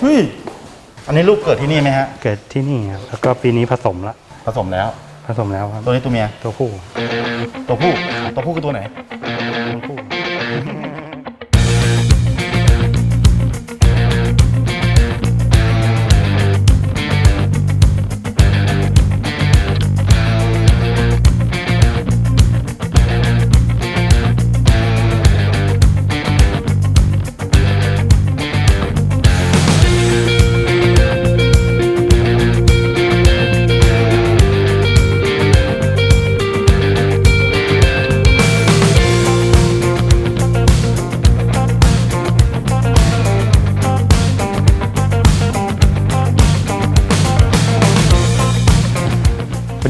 เฮ้ย อันนี้ลูกเกิดที่นี่ไหมฮะ เกิดที่นี่ครับแล้วก็ปีนี้ผสมละผสมแล้ว ผสมแล้วครับตัวนี้ตัวเมียตัวผู้ตัวผู้ ตัวผู้คือตัวไหน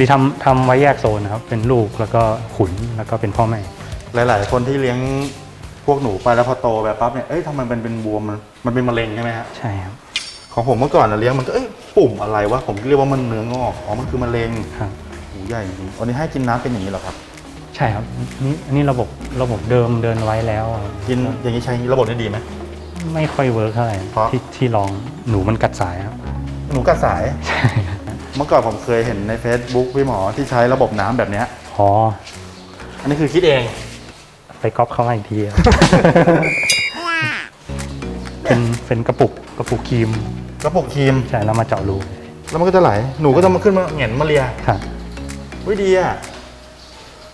ดีทำทำไว้แยกโซนนะครับ เป็นลูกแล้วก็ขุนแล้วก็เป็นพ่อแม่ หลาย ๆ คนที่เลี้ยงพวกหนูไปแล้วพอโตแบบปั๊บเนี่ย เอ้ยทำไมมันเป็นบวมมันมันเป็นมะเร็งใช่ไหมฮะ ใช่ครับ ของผมเมื่อก่อนนะเลี้ยงมันก็เอ้ยปุ่มอะไรวะ ผมเรียกว่ามันเนื้องอก อ๋อ มันคือมะเร็งครับ หูใหญ่จริงๆวันนี้ให้กินน้ำเป็นอย่างนี้เหรอครับ ใช่ครับนี่อันนี้ระบบระบบเดิมเดินไว้แล้วอะกินอย่างนี้ใช้ระบบได้ดีไหม ไม่ค่อยเวิร์กเท่าไหร่เพราะ ที่ที่ลองหนูมันกัดสายครับ หนูกัดสาย ใช่ครับเมื่อก่อนผมเคยเห็นใน Facebook พี่หมอที่ใช้ระบบน้ำแบบเนี้ยอ๋อ อันนี้คือคิดเอง ไปก๊อปเข้ามาอีกทีครับ เป็นเป็นกระปุกกระปุกครีมกระปุกครีม ใช่แล้วมาเจาะรูแล้วมันก็จะไหล หนูก็จะมาขึ้นมาเหงียนมาเลียครับ วิดีอะ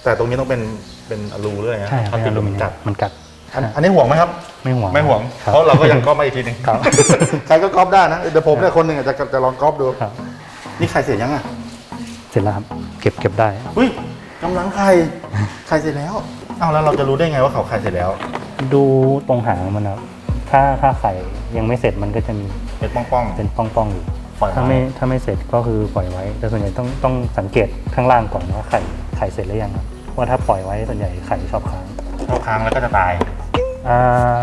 แต่ตรงนี้ต้องเป็นเป็นอลูเลยนะใช่ครับพลาสเป็นติอกลูมิมันเนียกัมดมันกัดอันอันนี้ห่วงไหมครับ ไม่ห่วงไม่ห่วงครับเพราะเราก็ยังก๊อปมาอีกทีหนึ่งครับ ใครก็ก๊อปได้นะ เดี๋ยวผมเนี่ยคนหนึ่งอาจจะจะลองก๊อปดู ครับ นี่ไข่เสร็จยังอะเสร็จแล้วครับ เก็บเก็บได้อุ้ยกำลังไข่ไข่เสร็จแล้วเอาแล้วเราจะรู้ได้ไงว่าเขาไข่เสร็จแล้ว ดูตรงหางมันครับถ้าถ้าไข่ยังไม่เสร็จมันก็จะมีเป็นป้องเป็นป้องๆอยู่ๆปล่อยถ้าไม่ถ้าไม่เสร็จก็คือปล่อยไว้ แต่ส่วนใหญ่ต้องต้องสังเกตข้างล่างก่อนว่าไข่ไข่เสร็จหรือยังครับว่าถ้าปล่อยไว้ส่วนใหญ่ไข่ชอบค้างเข้าค้างแล้วก็จะตายอ่า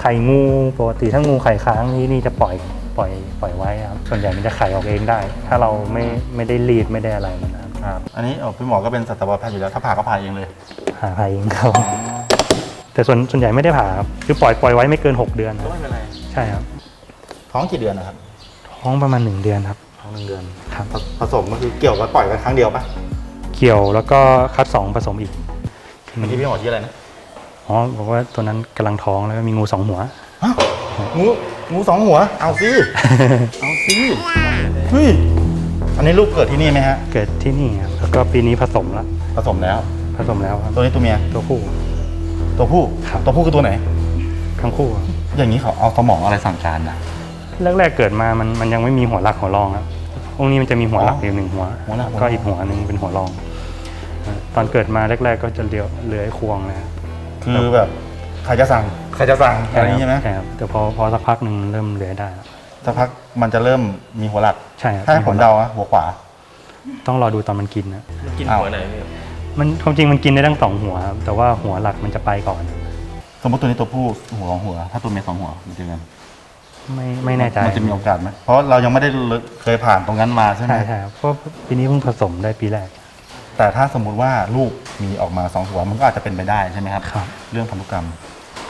ไข่งูปกติถ้างูไข่ค้างนี่นี่จะปล่อยป ล่อยปล่อยไว้ครับส่วนใหญ่มันจะไข่ออกเองได้ ถ้าเราไม่ไม่ได้รีดไม่ได้อะไรมันนะครับครับ อันนี้เออพี่หมอก็เป็นสัตวแพทย์อยู่แล้ว ถ้าผ่าก็ผ่าเองเลย หาไข่เองครับแต่ส่วนส่วนใหญ่ไม่ได้ผ่าครับคือปล่อยปล่อยไว้ไม่เกิน 6 เดือนคก็รับไม่เป็นไร ใช่ครับท้องกี่เดือนนะครับ ท้องประมาณ 1 เดือนครับ ท้องหนึ่งเดือนครับ ผผสมก็คือเกี่ยวกับปล่อยกันครั้งเดียวปะเกี่ยวแล้วก็คัดสองผสมอีกเมื่อกี้พี่หมอชื่ออะไรนะ อ๋อบอกว่าตัวนั้นกำลังท้องแล้วก็มีงูสองหัวฮะ งูงูสองหัว เอาสิ เอาสิเฮ้ยอันนี้ลูกเกิดที่นี่ไหมฮะ เกิดที่นี่ครับแล้วก็ปีนี้ผสมละผสมแล้ว ผสมแล้วครับ ตัวนี้ตัวเมีย ตัวผู้ ตัวผู้ครับตัวผู้คือตัวไหน ทั้งคู่ครับอย่างนี้เขาเอาสมองอะไรสั่งการนะแรกๆเกิดมามันมันยังไม่มีหัวหลักหัวรองครับพวกนี้มันจะมีหัวหลักอ๋ออยู่หนึ่งหัว หัวหลักหัวรองก็อีกหัวหนึ่งเป็นหัวรองอ่าตอนเกิดมาแรกๆก็จะเลี้ยวเลื้อยควงนะครับคือแบบใครจะสั่งใครจะสั่งอะไรอย่างนี้ใช่ไหมใช่ครับแต่พอพอสักพักหนึ่งเริ่มเลื้อยได้แล้วสักพักมันจะเริ่มมีหัวหลัก ใช่ครับถ้าให้ผมเดาอะหัวขวา ต้องรอดูตอนมันกินนะกินอ้าวหัวไหนพี่มันความจริงมันกินได้ทั้งสองหัวครับแต่ว่าหัวหลักมันจะไปก่อน สมมติตัวนี้ตัวผู้หัวของหัว ถ้าตัวเมียสองหัวมันจะกันไม่ไม่แน่ใจมันจะมีโอกาสไหมเพราะเรายังไม่ได้เคยผ่านตรงนั้นมาใช่ไหมใช่ใช่ครับเพราะปีนี้เพิ่งผสมได้ปีแรก แต่ถ้าสมมุติว่าลูกมีออกมาสองหัวมันก็อาจจะเป็นไปได้ใช่ไหมครับครับเรื่องพันธุกรรม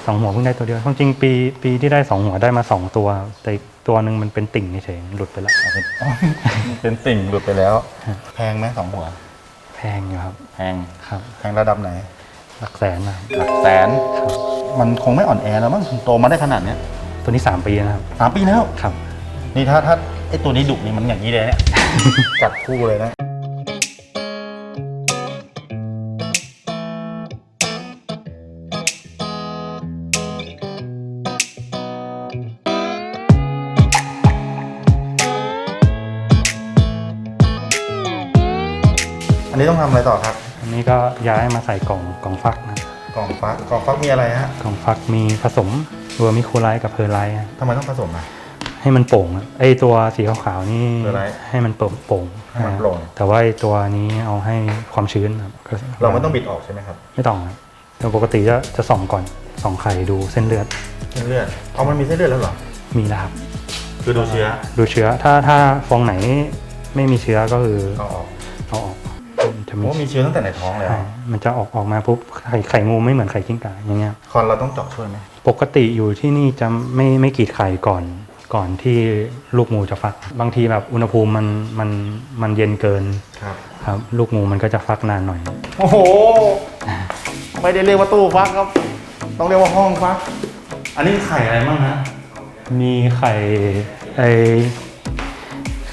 สองหัวเพิ่งได้ตัวเดียวความจริงปีปีที่ได้สองหัวได้มาสองตัว แต่อีกตัวหนึ่งมันเป็นติ่งเฉยๆหลุดไปแล้วเอาเป็นเป็นติ่งหลุดไปแล้ว แพงไหมสองหัว แพงอยู่ครับแพงครับ แพงระดับไหน หลักแสนนะครับหลักแสน ครับมันคงไม่อ่อนแอแล้วมั้งโตมาได้ขนาดเนี้ยตัวนี้สามปีนะครับสามปีแล้ว ครับ นี่ถ้าถ้าไอตัวนี้ดุนี่มันอย่างนี้เลยเนี่ยกัดคู่เลยนะ อันนี้ต้องทำอะไรต่อครับ อันนี้ก็ย้ายมาใส่กล่องกล่องฟักนะกล่องฟักกล่องฟักมีอะไรฮะกล่องฟักมีผสมรวมมิโคไลท์กับเพอร์ไลท์อะทำไมต้องผสมอะ ให้มันโป่งอะไอตัวสีขาวๆนี่เพอร์ไลท์ให้มันโป่งโป่งให้มันโปร่ง แต่ว่าไอตัวนี้เอาให้ความชื้นครับก็เราไม่ต้องบิดออกใช่ไหมครับไม่ต้องครับแต่ปกติจะจะส่องก่อนส่องไข่ดูเส้นเลือดเส้นเลือดเอามันมีเส้นเลือดแล้วเหรอมีแล้วครับ คือดูเชื้อดูเชื้อถ้าถ้าฟองไหนไม่มีเชื้อก็คือเอาออกเอาออกมัน จะเพมีราะว่ามีเชื้อตั้งแต่ในท้องแล้วใช่มันจะออกออกมาปุ๊บไข่ไข่งูไม่เหมือนไข่กิ้งก่าอย่างเงี้ยคอนเราต้องเจาะช่วยไหมปกติอยู่ที่นี่จะไม่ไม่กรีดไข่ก่อนก่อนที่ลูกหมูจะฟัก บางทีแบบอุณหภูมิมันมันมันเย็นเกินครับครับ ลูกหมูมันก็จะฟักนานหน่อย โอ้โห ไม่ได้เรียกว่าตู้ฟักครับ ต้องเรียกว่าห้องฟัก อันนี้ไข่อะไรบ้างฮะมีไข่ไอ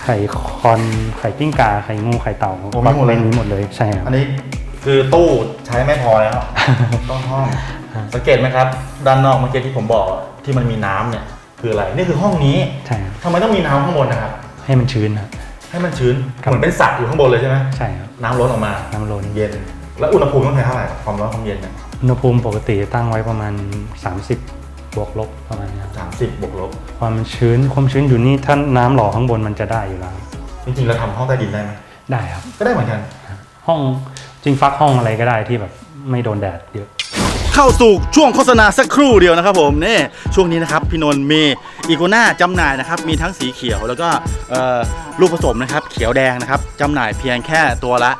ไข่คอนไข่กิ้งก่าไข่งูไข่เต่าโอ้มีหมดเลย ในนี้หมดเลยใช่ครับ อันนี้คือตู้ใช้ไม่พอแล้ว ต้องห้องสังเกตไหมครับ ด้านนอกเมื่อกี้ที่ผมบอกที่มันมีน้ำเนี่ยคืออะไรนี่คือห้องนี้ใช่ครับ ทำไมต้องมีน้ำข้างบนนะครับ ให้มันชื้นครับ ให้มันชื้นครับ เหมือนเป็นสระอยู่ข้างบนเลยใช่ไหมใช่ครับ น้ำล้นออกมาน้ำล้น เย็น แล้วอุณหภูมิต้องใช้เท่าไหร่ความร้อนความเย็นเนี่ยอุณหภูมิปกติตั้งไว้ประมาณ 30 บวกลบประมาณนี้ครับสามสิบบวกลบ ความชื้นความชื้นอยู่นี่ถ้าน้ำหล่อข้างบนมันจะได้อยู่แล้วจริงๆเราทำห้องใต้ดินได้ไหมได้ครับ ก็ได้เหมือนกัน ห้องจริงฟักห้องอะไรก็ได้ที่แบบไม่โดนแดดเยอะ เข้าสู่ช่วงโฆษณาสักครู่เดียวนะครับผมนี่ช่วงนี้นะครับพี่นนท์มีอีโกน่าจำหน่ายนะครับมีทั้งสีเขียวแล้วก็เอ่อลูกผสมนะครับเขียวแดงนะครับจำหน่ายเพียงแค่ตัวละ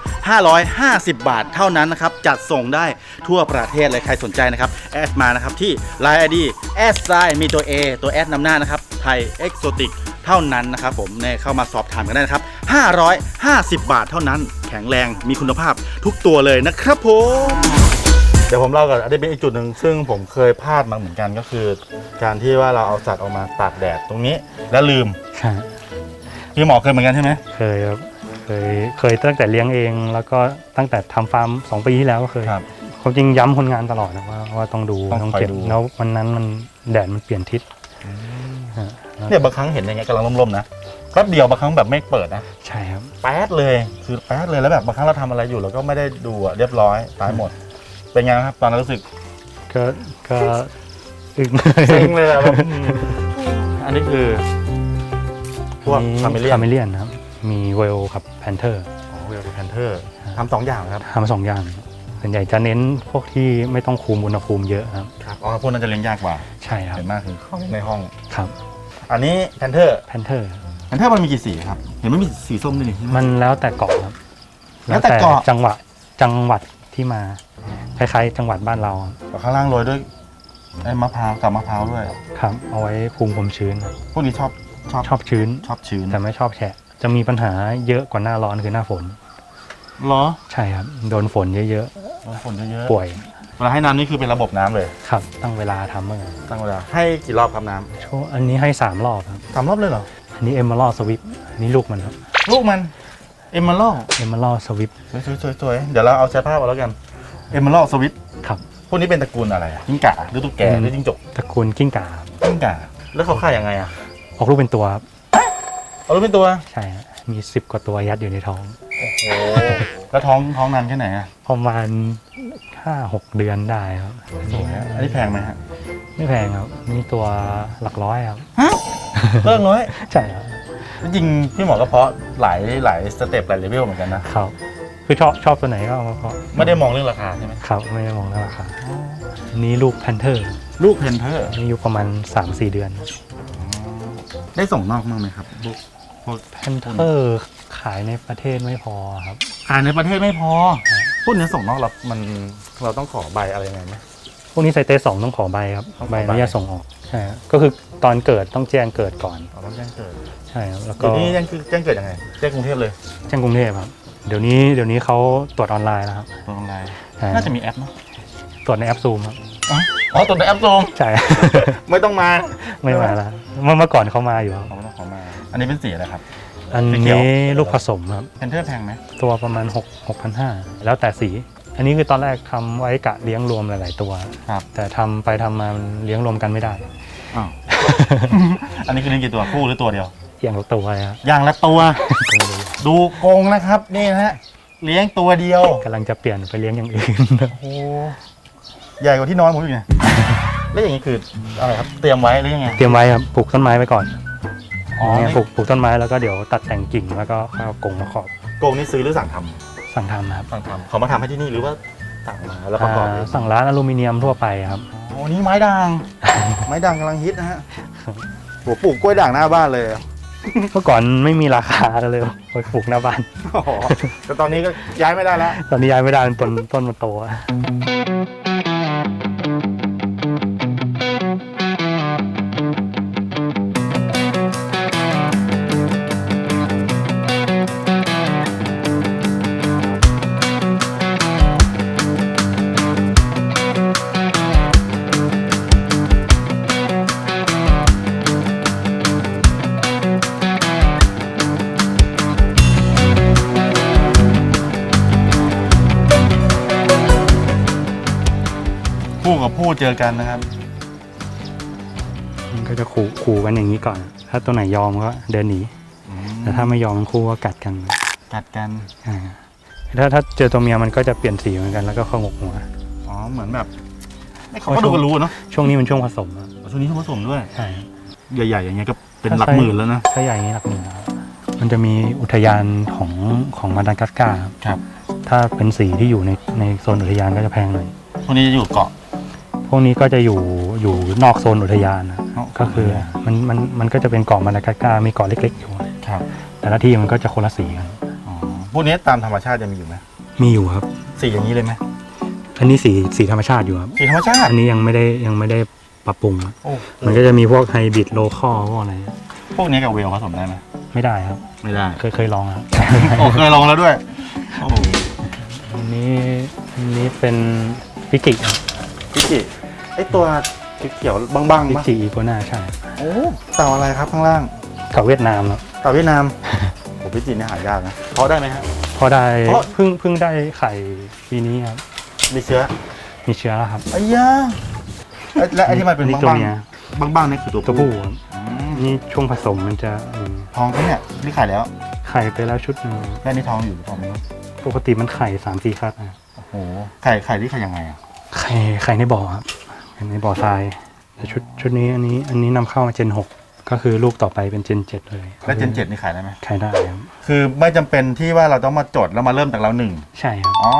550 บาทเท่านั้นนะครับจัดส่งได้ทั่วประเทศเลยใครสนใจนะครับแอดมานะครับที่ Line ID แอดไซมีตัว A ตัว S นำหน้านะครับไทยเอ็กโซติกเท่านั้นนะครับผมเนี่ยเข้ามาสอบถามกันได้นะครับ 550 บาทเท่านั้น แข็งแรงมีคุณภาพทุกตัวเลยนะครับผม เดี๋ยวผมเล่าก่อนอันนี้เป็นอีกจุดหนึ่งซึ่งผมเคยพลาดมาเหมือนกันก็คือ การที่ว่าเราเอาสัตว์ออกมาตากแดดตรงนี้ แล้วลืมใช่พี่หมอเคยเหมือนกันใช่ไหมเคยครับเคยเคยตั้งแต่เลี้ยงเอง แล้วก็ตั้งแต่ทำฟาร์มสองปีที่แล้วก็เคยครับ ความจริงย้ำคนงานตลอดนะว่าว่าต้องดูต้องต้องคอยเก็บดู แล้ววันนั้นมันแดดมันเปลี่ยนทิศฮะแล้วเนี่ยบางครั้งเห็นอย่างเงี้ยกำลังร่มๆนะแป๊บเดียวบางครั้งแบบไม่เปิดนะใช่ครับ แป๊ดเลยคือแป๊ดเลยแล้วแบบบางครั้งเราทำอะไรอยู่เราก็ไม่ได้ดูอะเรียบร้อยตายหมด เป็นไงครับตอนนั้นรู้สึกก็ก็อึ้งเซ็งเลยอะแบบอืมอันนี้คือ พวกคาเมเลียนคาเมเลียนครับ มีเวลกับแพนเทอร์อ๋อเวลแพนเทอร์ทำสองอย่างครับทำสองอย่างส่วนใหญ่จะเน้นพวกที่ไม่ต้องคุมอุณหภูมิเยอะครับ ครับอ๋อพวกนั้นจะเลี้ยงยากกว่าใช่ครับเห็นมากคือในห้อง ครับอันนี้แพนเทอร์แพนเทอร์แพนเทอร์มันมีกี่สีครับเห็นมันมีสีส้มด้วยนี่ใช่ไหมันแล้วแต่เกาะครับแล้วแต่เกาะ จังหวะจังหวัดที่มา คล้ายๆ จังหวัดบ้านเราข้างล่างโรยด้วยไอ้มะพร้าวกับมะพร้าวด้วย ครับ เอาไว้คุมความชื้น พวกนี้ชอบชอบชอบชื้น ชอบชื้นแต่ไม่ชอบแฉะ จะมีปัญหาเยอะกว่าหน้าร้อนคือหน้าฝน เหรอใช่ครับ โดนฝนเยอะฝนเยอะๆ ป่วยๆเวลาให้น้ำนี่คือเป็นระบบน้ำเลย ครับ ตั้งเวลาทำเมื่อตั้งเวลาให้กี่รอบครับน้ช่วงอันนี้ให้สามรอบครับำสามรอบเลยเหรอ อันนี้เอม r ร l สวิปอันนี้ลูกมันครับลูกมัน เอมเมอรัลเอม r ร l สวิปสวยๆสวยๆเดี๋ยวเราเอาใช้ภาพเอาแล้วกัน เอมเมอรัลสวิตครับพวกนี้เป็นตระกูลอะไรอะจิ้งก่าหรือตุ๊กแกอืมหรือจิ้งจกตระกูลกิ้งก่าครับจิ้งก่า แล้วเขาฆ่ายังไงอะออกลูกเป็นตัวครับเอาลูกเป็นตัวใช่ฮะมีสิบกว่าตัวยัดอยู่ในท้อง โอ้แล้วท้องท้องนานแค่ไหนอะประมาณห้าหกเดือนได้ครับ สวยอะอันนี้แพงไหมฮะไม่แพงครับนี่ตัวหลักร้อยครับ เรื่องน้อย ใช่ครับจริงๆพี่หมอก็เพาะหลายหลายสเต็ปหลายเลเวลเหมือนกันนะครับ คือชอบชอบตัวไหนก็เอามาเพาะไม่ได้มองเรื่องราคาใช่ไหมครับไม่ได้มองเรื่องราคาอันนี้ลูกแพนเทอร์ลูกเพนเทอร์อายุประมาณ 3-4 เดือนได้ส่งนอกมั้างไหมครับลูกพวกแพนเทอร์ขายในประเทศไม่พอครับอ่านในประเทศไม่พอพวกนี้ส่งนอกเรา มันเราต้องขอใบอะไรยังไงไหม พวกนี้ไซเตสสองต้องขอใบครับต้องขอใบ ใบอนุญาตส่งออกใช่ครับก็คือตอนเกิดต้องแจ้งเกิดก่อนเราต้องแจ้งเกิดใช่ครับแล้วก็เดี๋ยวนี้แจ้งคือแจ้งเกิดยังไงแจ้งกรุงเทพเลย แจ้งกรุงเทพครับ เดี๋ยวนี้เดี๋ยวนี้เขาตรวจออนไลน์แล้วครับตัวออนไลน์ใช่น่าจะมีแอปเนาะตรวจในแอปซูมครับอ๋อตัวในแอปลงใช่ ไม่ต้องมาไม่มาแล้วเมื่อเมื่อก่อนเขามาอยู่ครับเราไม่ต้องขอมา อันนี้เป็นสีอะไรครับ อันสีเขียวนี้ลูกผสมครับเพนเทอร์แพงไหมตัวประมาณ6 6,500 แล้วแต่สี อันนี้คือตอนแรกทำไว้กะเลี้ยงรวมหลาย ๆ ตัวครับแต่ทำไปทำมามันเลี้ยงรวมกันไม่ได้อ้าวอันนี้คือเลี้ยงกี่ตัวคู่หรือตัวเดียวอย่างละตัวเลยครับอย่างละตัว ดูกรงนะครับนี่นะฮะเลี้ยงตัวเดียวกำลังจะเปลี่ยนไปเลี้ยงอย่างอื่น โอ้โหใหญ่กว่าที่นอนผมอีกเนี่ย แล้วอย่างนี้คืออะไรครับเตรียมไว้หรือยังไง เตรียมไว้ครับปลูกต้นไม้ไว้ก่อนอ๋อ เนี่ยปลูกปลูกต้นไม้แล้วก็เดี๋ยวตัดแต่งกิ่งแล้วก็เอากรงมาขอบกรงนี่ซื้อหรือสั่งทสั่งทำนะครับำสั่งทำเขามาทำให้ที่นี่หรือว่าสั่งมาแล้วประกอบอ่าสั่งร้านอลูมิเนียมทั่วไปครับ โอ้นี่ไม้ด่าง ไม้ด่างกำลังฮิตนะฮะโหปลูกกล้วยด่างหน้าบ้านเลย เมื่อก่อนไม่มีราคาเลยไปปลูกหน้าบ้าน โอ้โหแต่ตอนนี้ก็ย้ายไม่ได้แล้ว ตอนนี้ย้ายไม่ได้เป็นต้นต้นมันโตอะ ผู้เจอกันนะครับ มันก็จะขู่ขู่กันอย่างนี้ก่อน ถ้าตัวไหนยอมก็เดินหนี แต่ถ้าไม่ยอมทั้งคู่ก็กัดกันกัดกันอ่าถ้าถ้าเจอตัวเมียมันก็จะเปลี่ยนสีเหมือนกันแล้วก็เข้างกหัว อ๋อ เหมือนแบบไม่เขาก็ดูกันรู้เนาะ ช่วงนี้มันช่วงผสมอะช่วงนี้เขาผสมด้วย ใช่ ใหญ่ๆ อย่างเงี้ยก็เป็นหลักหมื่นแล้วนะถ้าใหญ่นี้หลักหมื่นแล้วมันจะมีอุทยานของของมาดากัสการ์ครับครับ ถ้าเป็นสีที่อยู่ในในโซนอุทยานก็จะแพงหน่อยพวกนี้จะอยู่เกาะ พวกนี้ก็จะอยู่อยู่นอกโซนอุทยานนะอ๋อก็คือมันมันมันก็จะเป็นเกาะมาดากัสการ์มีเกาะเล็ก ๆ อยู่ ครับแต่ละที่มันก็จะคนละสีกันอ๋อพวกนี้ตามธรรมชาติจะมีอยู่ไหมมีอยู่ครับ สีอย่างนี้เลยไหมอันนี้สีสีธรรมชาติอยู่ครับสีธรรมชาติอันนี้ยังไม่ได้ยังไม่ได้ปรับปรุงอะโอ้มันก็จะมีพวกไฮบริดโลคอลพวกอะไรพวกนี้กับเวลผสมได้ไหมไม่ได้ครับ ไม่ได้ เคยเคยลองครับโอ้เคยลองแล้วด้วยโอ้โหอันนี้อันนี้เป็นฟิกิครับพิจิ ไอตัวเขียวๆบ้างๆฟิปะกิอีโกนาใช่โอ้เต่าอะไรครับข้างล่างกับเวียดนามครับเต่าเวียดนามโอ้พิจิเนี่ยหายากนะเพาะได้ไหมฮะ พอได้เพราะ เพิ่งเพิ่งได้ไข่ปีนี้ครับ มีเชื้อมีเชื้อแล้วครับไอ้ยาไอ้และไอ้ที่มันเป็นอันนี้บ้างตัวเมียๆบ้างๆนี่คือตัวตัวผู้ครับอืมนี่ช่วงผสมมันจะอืมทองเขาเนี่ยนี่ไข่แล้วไข่ไปแล้วชุดหนึ่งแค่นี้ทองอยู่หรือทองไม่รู้ปกติมันไข่สามสี่ครั้งอะโอ้โหไข่ไข่ที่ไข่ยังไงอะไข่ไข่ในบ่อครับ ไข่ในบ่อทรายแต่ชุดชุดนี้อันนี้อันนี้นำเข้ามาเจนหกก็คือลูกต่อไปเป็นเจนเจ็ดเลยแล้วเจนเจ็ดนี่ขายได้ไหมขายได้ครับคือไม่จำเป็นที่ว่าเราต้องมาจดแล้วมาเริ่มจากเราหนึ่งใช่ครับอ๋อ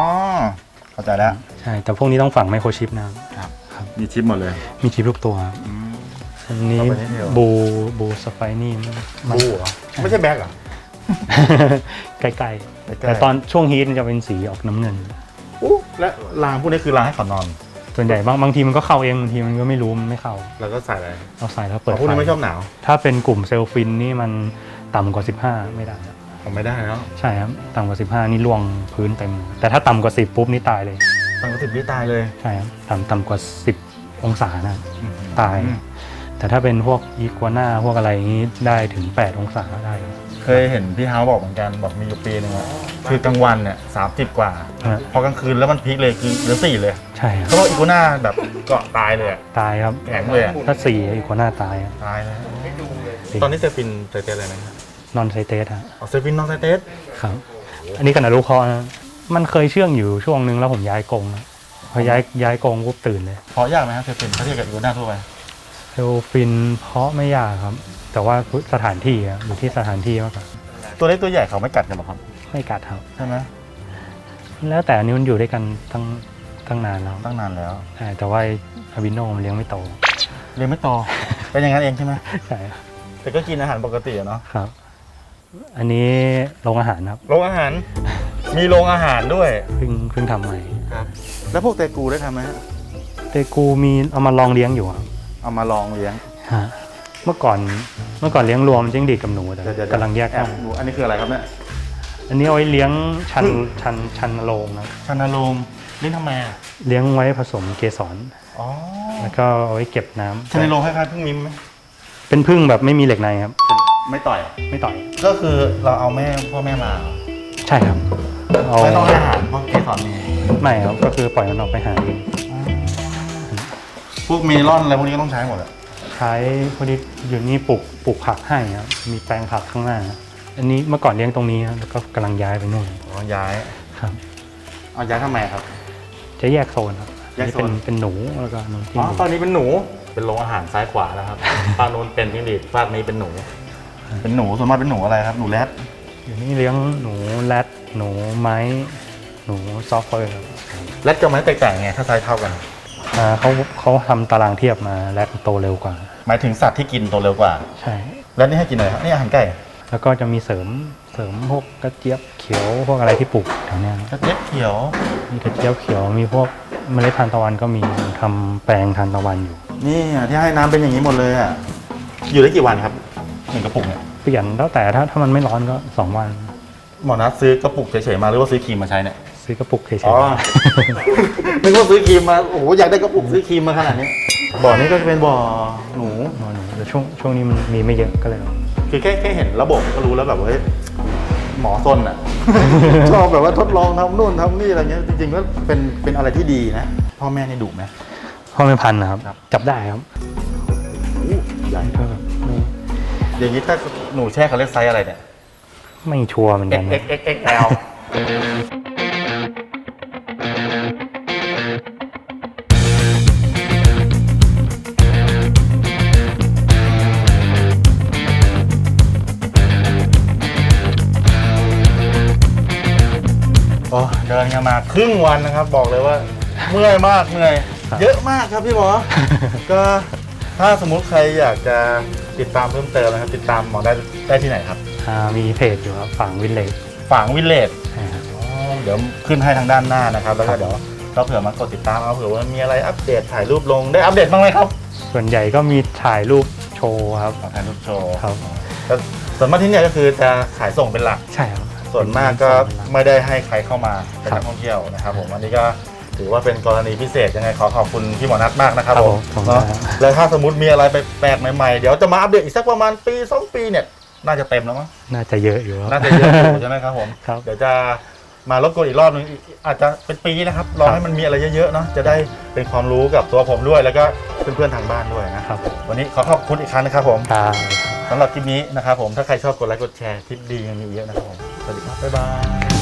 เข้าใจแล้วใช่แต่พวกนี้ต้องฝังไมโครชิปนะครับครับมีชิปหมดเลย มีชิปลูกตัวครับอืมอันนี้ต่อไปนี่เดี๋ยวบูบูสไปนี่มันบูเหรอไม่ใช่แบ็คเหรอใกล้ใกล้ๆๆแต่ตอนช่วงฮีทมันจะเป็นสีออกน้ำเงินอู้และรางพวกนี้คือรางให้เขานอน ส่วนใหญ่บางบางทีมันก็เข้าเองบางทีมันก็ไม่รู้มันไม่เข้า แล้วก็ใส่อะไรเราใส่แล้วเพเปิดราะพวกนี้ไม่ไฟชอบหนาว ถ้าเป็นกลุ่มเซลฟินนี่มันต่ำกว่า 15 ไม่ได้ครับผมไม่ได้แล้วใช่ครับต่ำกว่า 15 นี่ล่วงพื้นเต็ม แต่ถ้าต่ำกว่า 10 ปุ๊บนี่ตายเลยตั้งแต่สิบนี่ตายเลยใช่ครับต่ำต่ำกว่า 10 องศานะอืมตาย แต่ถ้าเป็นพวกอีกัวน่าพวกอะไรอย่างนี้ได้ถึง 8 องศาได้ เคยเห็นพี่เฮาบอกเหมือนกันบอกมีอยู่ปีหนึงอะคือกลางวันเนี่ยสามสิบกว่า ฮะ พอกลางคืนแล้วมันพีคเลยคือเหลือสี่เลยใช่ครับเขาบอกอีกัวน่าแบบเกาะตายเลยอะตายครับ แข็งเลยอะถ้าสี่อีกัวน่าตายครับตายเลยสี่ตอนนี้เซฟินเซเตสอะไรนะครับนอนไซเตสฮะอ๋อเซฟินนอนเซเตสครับ อันนี้ขนาดลูกคอนะมันเคยเชื่องอยู่ช่วงนึงแล้วผมย้ายกรงนะพอย้ายย้ายกรงปุ๊บตื่นเลยเพราะยากไหมครับเซฟินถ้าเทียบกับอีกัวน่าทั่วไปเซลฟินเพาะไม่ยากครับ แต่ว่าสถานที่อะอยู่ที่สถานที่มากกว่าตัวเล็กตัวใหญ่เขาไม่กัดกันหรอครับไม่กัดครับ ใช่ไหมแล้วแต่อันนี้มันอยู่ด้วยกันตั้งตั้งนานแล้วตั้งนานแล้วใช่แต่ว่าอาบิโนมันเลี้ยงไม่โตเรียนไม่โตเป็นอย่างนั้นเองใช่ไหมใช่แต่ก็กินอาหารปกติอะเนาะครับ อันนี้โรงอาหารครับโรงอาหาร มีโรงอาหารด้วยเพิ่งเพิ่งทำใหม่ครับ แล้วพวกเตกูได้ทำไหมฮะเตกูมีเอามาลองเลี้ยงอยู่ครับ เอามาลองเลี้ยง ฮะเมื่อก่อนเมื่อก่อนเลี้ยงรวมจิ้งดีดกับหนูแต่เดี๋ยวๆกำลังแยกแอห้บองดูอันนี้คืออะไรครับเนี่ย อันนี้เอาไว้เลี้ยงชันพึ่งชันชันโรงครับชานโรมเล่นทำไมอะเลี้ยงไว้ผสมเกสรอ๋อแล้วก็เอาไว้เก็บน้ำชานโรมคล้ายๆพึ่งมิมไหมเป็นพึ่งแบบไม่มีเหล็กในครับ ไม่ต่อย ไม่ต่อยก็คือเราเอาแม่พ่อแม่มาใช่ครับเอาไม่ต้องให้อาหารเพราะเกสรมีไม่ครับก็คือปล่อยมันออกไปหาเอง พวกเมลอนอะไรพวกนี้ก็ต้องใช้หมดอะใช้พอดีอยู่นี่ปลูกปลูกผักให้ครับมีแปลงผักข้างหน้า อันนี้เมื่อก่อนเลี้ยงตรงนี้ครับแล้วก็กำลังย้ายไปนู่นต้องย้ายครับ เอาย้ายทำไมครับ จะแยกโซนครับแยกโซน อันนี้เป็นเป็นหนูแล้วก็หนูที่อ๋อตอนนี้เป็นหนู เป็นโรงอาหารซ้ายขวาแล้วครับฟากนู้นเป็นพิงดีดฟากนี้เป็นหนู เป็นหนูส่วนมากเป็นหนูอะไรครับหนูแรดอยู่นี่เลี้ยงหนูแรดหนูไม้ หนูซอฟต์เฟอร์ครับแรดกับไม้แตกต่างไงถ้าไซส์เท่ากัน อ่าเขาเขาทำตารางเทียบมาแรดโตเร็วกว่า หมายถึงสัตว์ที่กินโตเร็วกว่า ใช่แรดนี่ให้กินอะไรครับนี่อาหารไก่แล้วก็จะมีเสริมเสริมพวกกระเจี๊ยบเขียวพวกอะไรที่ปลูกแถวเนี้ยครับกระเจี๊ยบเขียวมีกระเจี๊ยบเขียวมีพวกเมล็ดทานตะวันก็มีทำแปลงทานตะวันอยู่ นี่อะที่ให้น้ำเป็นอย่างนี้หมดเลยอะอยู่ได้กี่วันครับหนึ่งกระปุกเนี่ยเปลี่ยนแล้วแต่ถ้าถ้ามันไม่ร้อนก็2วัน หมอนัดซื้อกระปุกเฉยๆมาหรือว่าซื้อครีมมาใช้เนี่ย ซื้อกระปุกเฉยอ๋อนึกว่าซื้อครีมมา โอ้โห อยากได้กระปุกซื้อครีมมาขนาดนี้ บ่อนี้ก็จะเป็นบ่อหนู ๆนอนอยู่แต่ช่วงช่วงนี้มันมีไม่เยอะก็เลยคือแค่แค่เห็นระบบก็รู้แล้วแบบว่าเฮ้ยหมอซนอะ ชอบแบบว่าทดลองทำนู่นทำนี่อะไรเงี้ย จริงๆก็เป็นเป็นอะไรที่ดีนะ พ่อแม่นี่ดุไหมพ่อแม่พันธุ์นะครับครับจับได้ครับใหญ่ก็แบบไม่อย่างนี้ถ้าหนูแช่เขาเรียกไซส์อะไรเนี่ย ไม่ชัวร์เหมือนกันนะ XXXL โอ้เดินกันมาครึ่งวันนะครับ บอกเลยว่าเมื่อยมากเหนื่อยเยอะมากครับพี่หมอ ก็ถ้าสมมุติใครอยากจะติดตามเพิ่มเติมนะครับ ติดตามหมอได้ได้ที่ไหนครับอ่ามีเพจอยู่ครับฝั่งวินเลจฝางวิลเลจเดี๋ยวขึ้นให้ทางด้านหน้านะครับ แล้วก็เดี๋ยวเราเผื่อมากดติดตามเอาเผื่อว่ามีอะไรอัปเดตถ่ายรูปลงได้อัปเดตบ้างไหมครับส่วนใหญ่ก็มีถ่ายรูปโชว์ครับถ่ายรูปโชว์ครับแล้วส่วนมากที่เนี่ยก็คือจะขายส่งเป็นหลักใช่ครับ ส่วนมากก็เป็นร้านไม่ได้ให้ใครเข้ามาเป็นครันับกท่องเที่ยวนะครับผมอันนี้ก็ถือว่าเป็นกรณีพิเศษยังไงขอขอบคุณพี่หมอนัทมากนะครับครับผผมมผมเนาะครับ แล้วถ้าสมมติมีอะไรไปแปลกใหม่ๆ เดี๋ยวจะมาอัปเดตอีกสักประมาณปีสองปีเนี่ยน่าจะเต็มแล้วมั้งน่าจะเยอะอยู่ครับ น่าจะเยอะอยู่ใช่ไหมครับผมครับ เดี๋ยวจะมารบกวนอีกรอบนึงอีกอาจจะเป็นปีนะครับรอให้มันมีอะไรเยอะๆเนาะจะได้เป็นความรู้กับตัวผมด้วย แล้วก็เพื่อนๆทางบ้านด้วยนะครับ วันนี้ขอขอบคุณอีกครั้งนะครับผม ครับ สำหรับคลิปนี้นะครับผมถ้าใครชอบกดไลค์กดแชร์คลิปดียังมีอีกเยอะนะครับผม สวัสดี